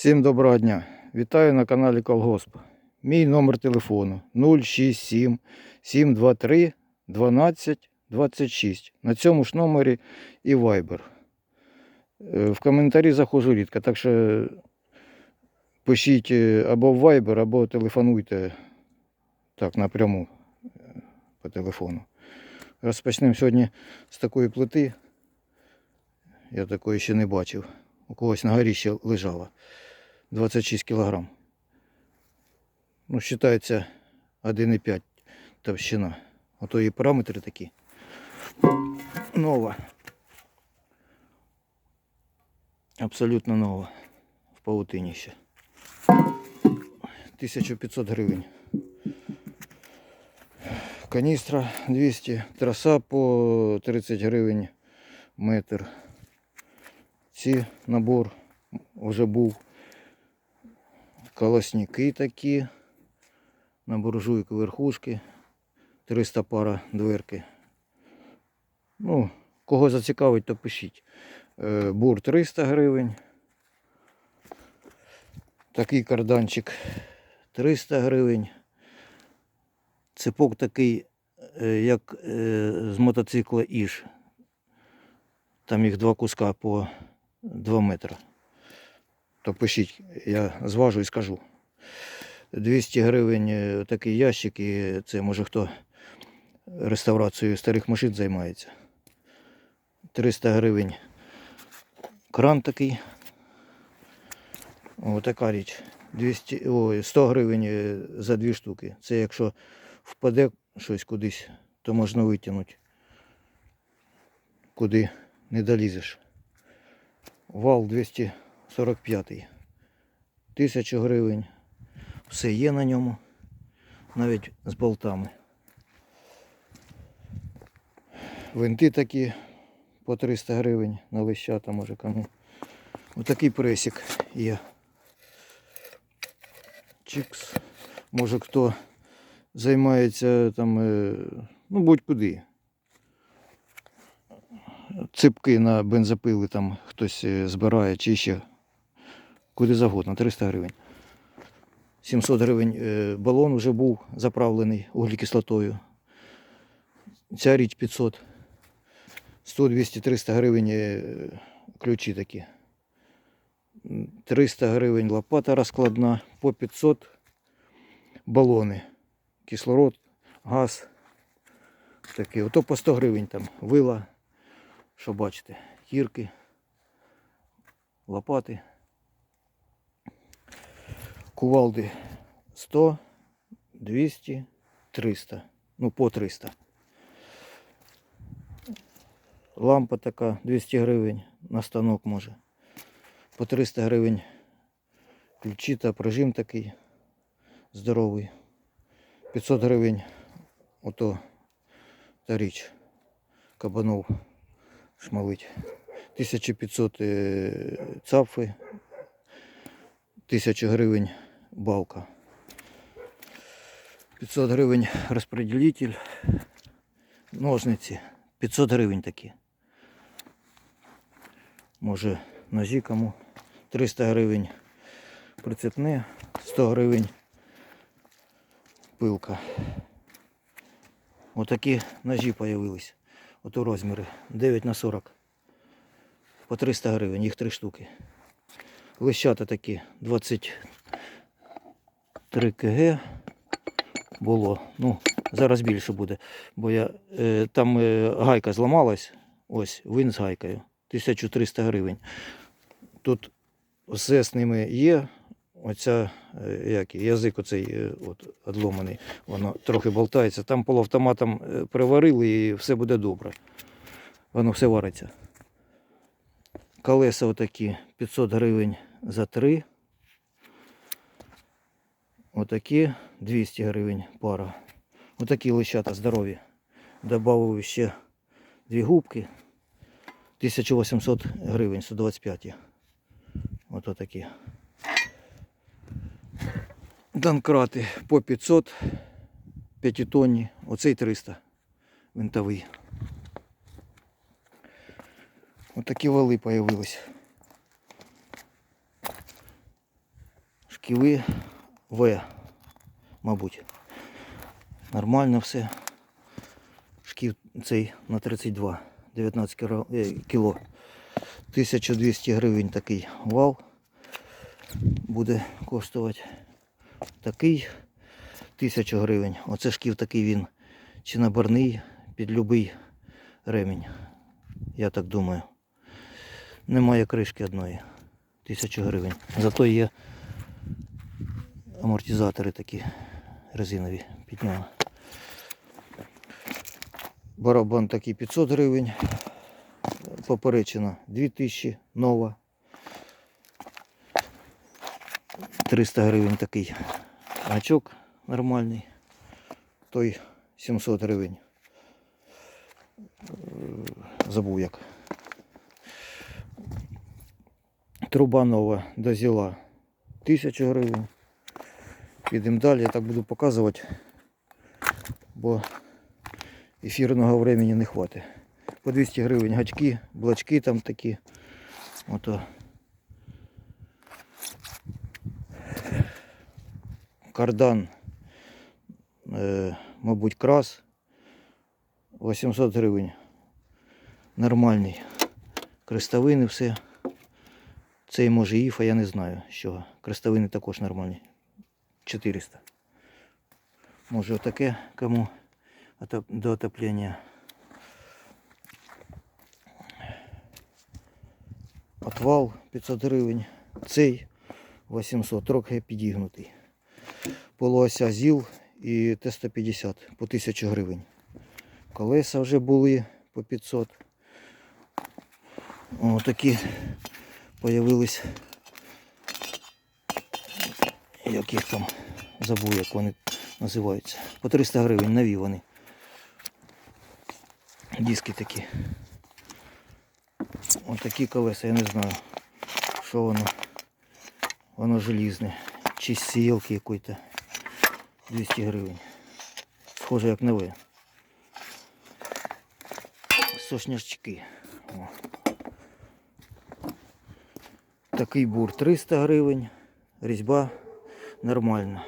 Всім доброго дня. Вітаю на каналі Колгосп. Мій номер телефону 067 723 12 26. На цьому ж номері і Viber. Е, В коментарі заходжу рідко, так що пишіть е, або в Viber, або телефонуйте так напряму е, по телефону. Розпочнемо сьогодні з такої плити. Я такої ще не бачив. У когось на горі ще лежала. 26 кілограм. Ну, вважається 1,5 товщина. Ото і параметри такі. Нова. Абсолютно нова. В паутині ще. 1500 гривень. Каністра 200, траса по 30 гривень метр. Ці набор вже був. Колосники такі. На буржуйку верхушки. 300 пара дверки. Ну, кого зацікавить, то пишіть. Е, Бур 300 гривень. Такий карданчик 300 гривень. Цепок такий, е, як е, з мотоцикла Іж. Там їх два куска по 2 метри. То пишіть, я зважу і скажу. 200 гривень е, такий ящик, і це може хто реставрацією старих машин займається. 300 гривень кран такий. О, така річ. 200, ой, 100 гривень е, за дві штуки. Це якщо впаде щось кудись, то можна витягнути. Куди не долізеш. Вал 245. 1000 гривень. Все є на ньому. Навіть з болтами. Винти такі по 300 гривень на лищата, може кому. Отакий пресік є. Чикс. Може хто займається там, е, ну будь-куди. Ципки на бензопили там хтось е, збирає чи ще куди завгодно, 300 гривень. 700 гривень е, балон вже був заправлений углекислотою. Ця річ 500. 100, 200, 300 гривень е, ключі такі. 300 гривень лопата розкладна, по 500 балони. Кислород, газ. Такі. Ото по 100 гривень там вила. Що бачите? Кірки, лопати. Кувалди 100, 200, 300. Ну, по 300. Лампа така 200 гривень на станок може. По 300 гривень ключі та прижим такий здоровий. 500 гривень ото та річ кабанов шмалить. 1500 е, цапфи, 1000 гривень балка. 500 гривень розпределитель, ножниці, 500 гривень такі. Може ножі кому. 300 гривень прицепне, 100 гривень пилка. Отакі ножі появились. Ото розміри 9 на 40. По 300 гривень, їх 3 штуки. Лищата такі 23 кг було. Ну, зараз більше буде. Бо я, е, там е, гайка зламалась. Ось, він з гайкою. 1300 гривень. Тут все з ними є. Оця е, як, язик оцей е, от, одломаний, воно трохи болтається. Там полуавтоматом е, приварили і все буде добре. Воно все вариться. Колеса отакі 500 гривень за три. Отакі 200 гривень пара. Отакі лищата здорові. Добавив ще дві губки. 1800 гривень, 125. Ото такі. Донкрати по 500, 5-тонні, оцей 300 винтовий. Отакі вали появились. шківи В, мабуть. Нормально все. Шків цей на 32, 19 е, кіло. 1200 гривень такий вал буде коштувати. Такий 1000 гривень. Оце шків такий він чи наборний під любий ремінь. Я так думаю. Немає кришки одної. 1000 гривень. Зато є амортизатори такі резинові під. Барабан такий 500 гривень. Поперечина 2000 нова. 300 гривень такий гачок нормальний. Той 700 гривень. Е, Забув як. Труба нова до зіла 1000 гривень. Підемо далі, я так буду показувати, бо ефірного времени не хватить. По 200 гривень гачки, блочки там такі. Ото. Кардан, е, мабуть, крас 800 гривень. Нормальний. Крестовини все. Цей може іфа, я не знаю чого. Крестовини також нормальні. 400. Може отаке кому до отоплення. Отвал 500 гривень. Цей 800, трохи підігнутий. Полуося ЗІЛ і Т-150 по 1000 гривень. Колеса вже були по 500. О, такі появились. Як їх там забув, як вони називаються. По 300 гривень нові вони. Диски такі. Ось такі колеса, я не знаю, що воно. Воно желізне. Чи з сіялки якої-то. 200 гривень. Схоже як нове. Сошняшки. О. Такий бур 300 гривень. Різьба нормальна.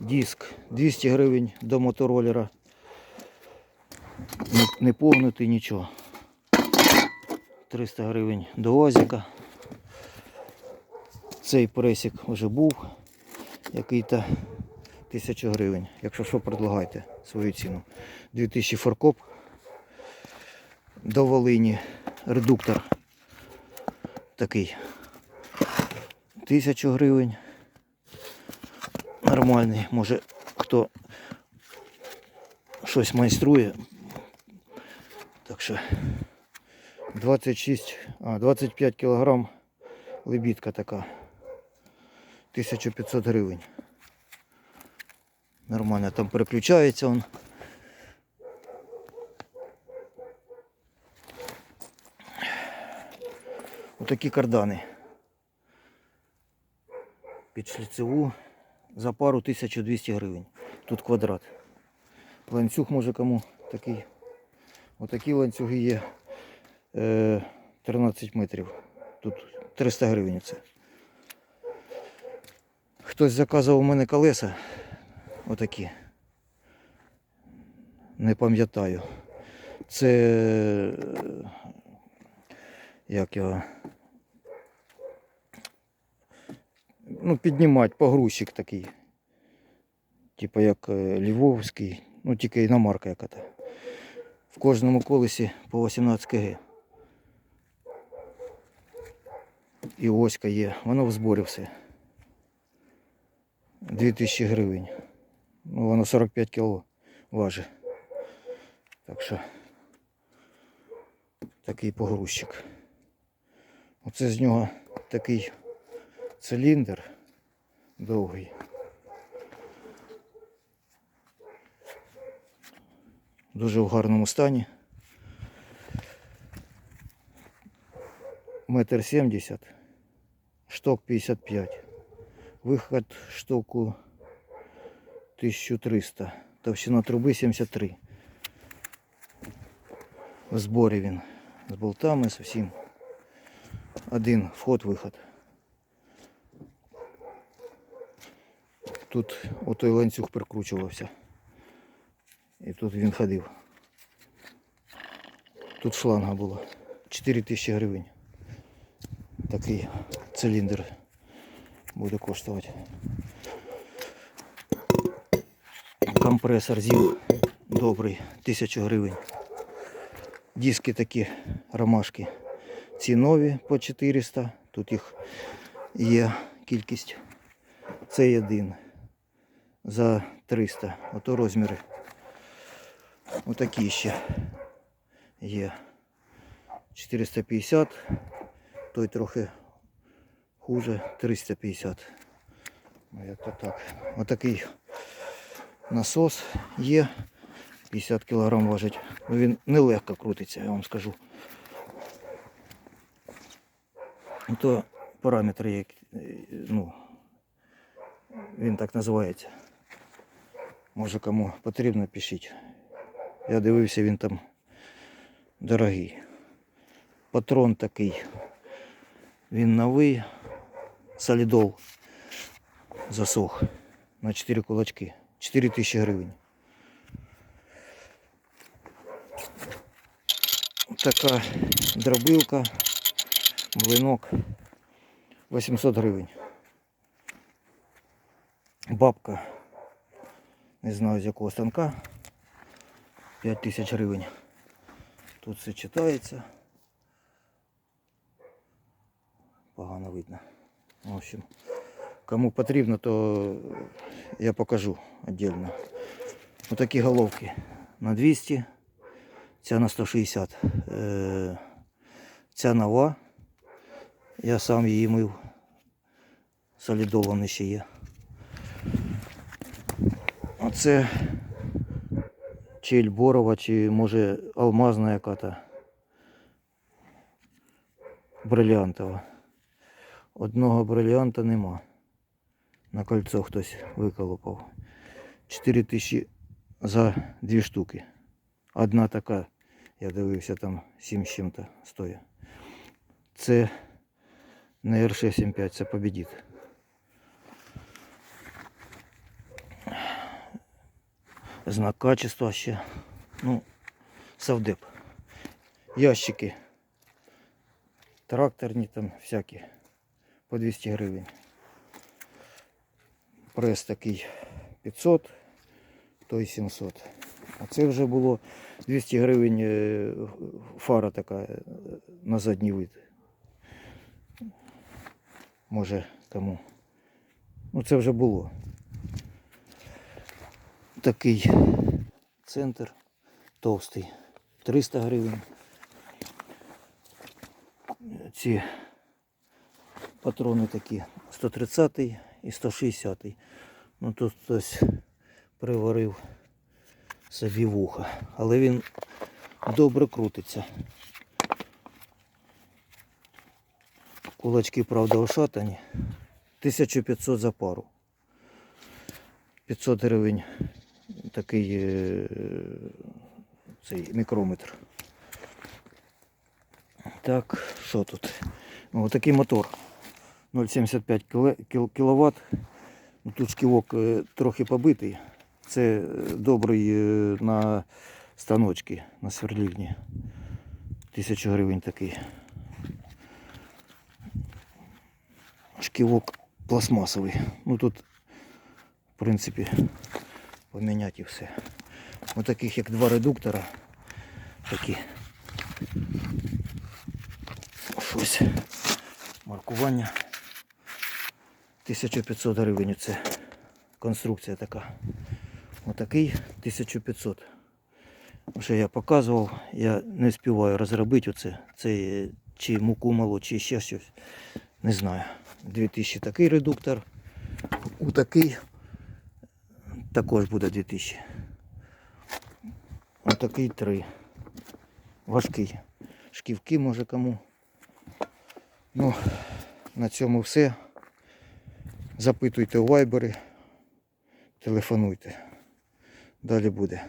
Диск 200 гривень до мотороллера. Не, погнутий нічого. 300 гривень до ОАЗіка. Цей пресік вже був. Який-то 1000 гривень. Якщо що, предлагайте свою ціну. 2000 фаркоп. До Волині. Редуктор. Такий. 1000 гривень. Нормальний. Може хто щось майструє. Так що 26, а, 25 кілограм лебідка така. 1500 гривень. Нормально там переключається он. Отакі кардани. Під шліцеву за пару 1200 гривень. Тут квадрат. Ланцюг може кому такий. Отакі ланцюги є. Е, 13 метрів. Тут 300 гривень це. Хтось заказував у мене колеса. Отакі. Не пам'ятаю. Це е, як його. Ну, піднімати, погрузчик такий. Типа як е, Львовський, ну тільки іномарка яка-то. В кожному колесі по 18 кг. І оська є. Воно в зборі все. 2000 гривень. Ну, воно 45 кг важить. Так що такий погрузчик. Оце з нього такий циліндр довгий. Дуже в гарному стані. Метр сімдесят, шток 55. Виход штоку 1300. Товщина труби 73. В зборі він. З болтами, з всім. Один вход-виход. Тут отой ланцюг прикручувався. І тут він ходив. Тут шланга була. 4 тисячі гривень. Такий циліндр буде коштувати. Компресор ЗІЛ добрий, 1000 гривень. Диски такі ромашки. Ці нові по 400. Тут їх є кількість. Цей один за 300. Ото розміри. Отакі ще є. 450. Той трохи хуже 350. Ну, як то так. Отакий насос є. 50 кг важить. Ну, він нелегко крутиться, я вам скажу. То параметри, як, ну, він так називається. Може кому потрібно, пишіть. Я дивився, він там дорогий. Патрон такий. Він новий. Солідол засох на 4 кулачки. 4 тисячі гривень. Така дробилка, блинок 800 гривень. Бабка, не знаю з якого станка, 5 тисяч гривень. Тут все читається. Погано видно. В общем, кому потрібно, то я покажу отдельно. Отакі головки на 200, ця на 160. Е, Ця нова. Я сам її мив. Солідолом ще є. Оце чи Ельборова, чи може алмазна яка-то. Брилянтова. Одного брилянта нема. На кольцо хтось виколупав. 4 тисячі за дві штуки. Одна така, я дивився, там 7 з чим-то стоїть. Це не R675, це победит. Знак качества ще. Ну, совдеп. Ящики. Тракторні там всякі. По 200 гривень. Прес такий 500, той 700. А це вже було 200 гривень е, фара така е, на задній вид. Може кому. Ну це вже було. Такий центр товстий. 300 гривень. Ці патрони такі 130 і 160. Ну тут хтось приварив собі вуха. Але він добре крутиться. Кулачки, правда, ошатані. 1500 за пару. 500 гривень такий е, цей мікрометр. Так, що тут? Ось такий мотор. 0,75 кВт. Тут шківок е, трохи побитий. Це е, добрий на станочки, на сверлівні. Тисячу гривень такий. Шківок пластмасовий. Ну тут, в принципі, поміняти все. Ось таких як два редуктора. Такі. Щось. Маркування. 1500 гривень це конструкція така. Отакий 1500. Вже я показував, я не співаю розробити оце. Це чи муку малу, чи ще щось. Не знаю. 2000 такий редуктор. У такий також буде 2000. Отакий 3. Важкий. Шківки може кому. Ну, на цьому все. Запитуйте у вайбері, телефонуйте. Далі буде.